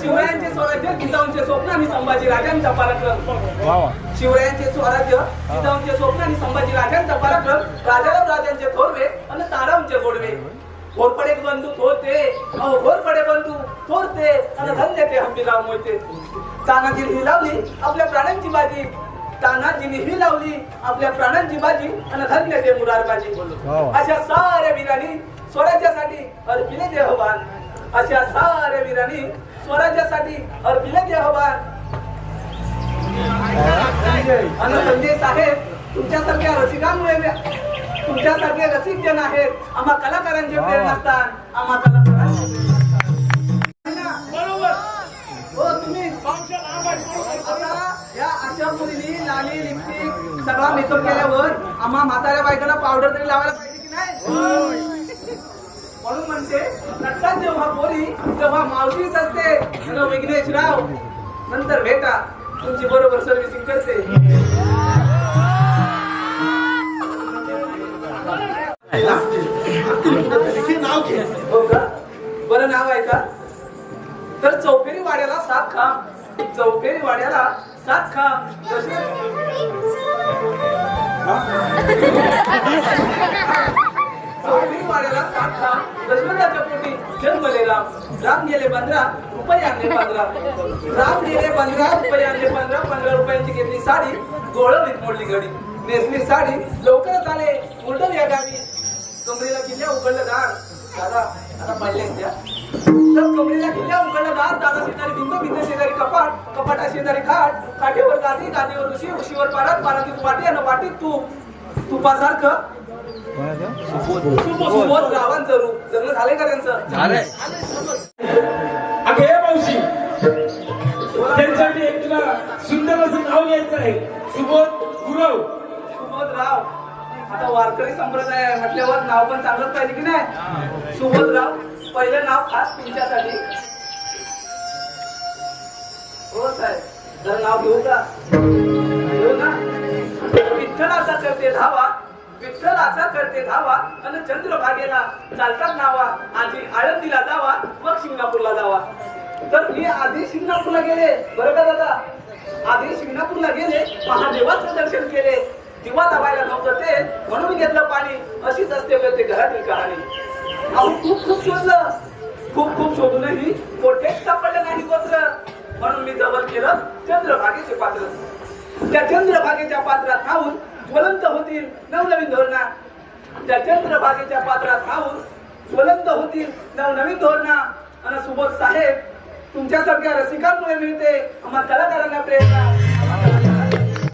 शिवरायांचे स्वराज्य जिजाऊंचे स्वप्न आणि संभाजी राजांचा पराक्रम शिवरायांचे स्वराज्य जिजाऊंचे स्वप्न आणि संभाजी राजांचा पराक्रम राजाराम राजांचे थोरवे आणि तारामचे गोडवे. घोरपडे बंधू थोरते अहो घोरपडे बंधू थोरते आणि धन्य ते हंबीराव मोहिते ही लावली आपल्या प्राणांची बाजी. तानाजीने ही लावली आपल्या प्राणांची बाजी आणि धन्य ते मुरारबाजी. हो. अशा साऱ्या वीरांनी स्वराज्यासाठी अर्पिले देहवान अशा साऱ्या वीरांनी स्वराज्यासाठी अर्पिले देहवान आणि संजय साहेब तुमच्यासारख्या रसिकांमुळे मी- तुमच्यासारखे रसिक आहेत. आम्हा कलाकारांचे प्रेरणास्थान आम्हा कलाकारांचे. हो तुम्ही आता या लाली लिपस्टिक सगळा मेकअप केल्यावर आम्हा म्हाताऱ्या बायकांना पावडर तरी लावायला पाहिजे की नाही? म्हणून म्हणते लक्षात जेव्हा पोरी तेव्हा मावशीच असते. विघ्नेश राव नंतर भेटा. तुमची बरोबर सर्व्हिसिंग करते. नाव घे हो का? बरं नाव आहे का? तर चौफेरी वाड्याला सात खा चौफेरी वाड्याला सात चौफेरी वाड्याला सात खांब दशरथाच्या पोटी जन्मलेला राम गेले पंधरा रुपये आणले पंधरा. राम गेले पंधरा रुपये आणले पंधरा. पंधरा रुपयांची घेतली साडी गोळवलीत मोडली घडी. नेसली साडी लवकरच आले. उलटून या गावी. कमरेला किल्ल्या उघडलं दार. दादा आता पडले त्या? तर कमरेला किल्ल्या उघडलं दार. दादा शेजारी भिंत भिंत शेजारी कपाट. कपाटा शेजारी खाट काठीवर गादी गादीवर ऋषी ऋषीवर पारात पारातीत वाटी आणि वाटीत तूप. तुपासारखं. सुबोध रावांचं रूप. जगलं झालंय का त्यांचं? अगं हे मावशी त्यांच्यासाठी एक तुला सुंदर असं नाव घ्यायचं आहे. सुबोध गुरव. सुबोध राव. आता वारकरी संप्रदाय म्हटल्यावर नाव पण चांगलंच पाहिजे की नाही? सुबोध राव पहिलं नाव खास तुमच्यासाठी. हो साहेब जर नाव घेऊ का घेऊ ना विठ्ठलाचा करते धावा विठ्ठलाचा करते धावा आणि चंद्रभागेला चालतात नावा. आधी आळंदीला जावा मग शिंगणापूरला जावा. तर मी आधी शिंगणापूरला गेले बरं का दादा? आधी शिंगणापूरला गेले महादेवाचं दर्शन केले. दिवा दाबायला नव्हतं ते म्हणून घेतलं पाणी. अशीच असते प्रत्येक घरातील कहाणी. अहो खूप खूप शोधलं. खूप खूप शोधूनही कोठेच सापडलं नाही. मी जवळ केलं चंद्रभागेचे पात्र. त्या चंद्रभागेच्या पात्रात खाऊन ज्वलंत होतील नवनवीन धोरणा. त्या चंद्रभागेच्या पात्रात खाऊन ज्वलंत होतील नवनवीन धोरणा. आणि सुबोध साहेब तुमच्यासारख्या रसिकांमुळे मिळते आम्हा कलाकारांना प्रेरणा.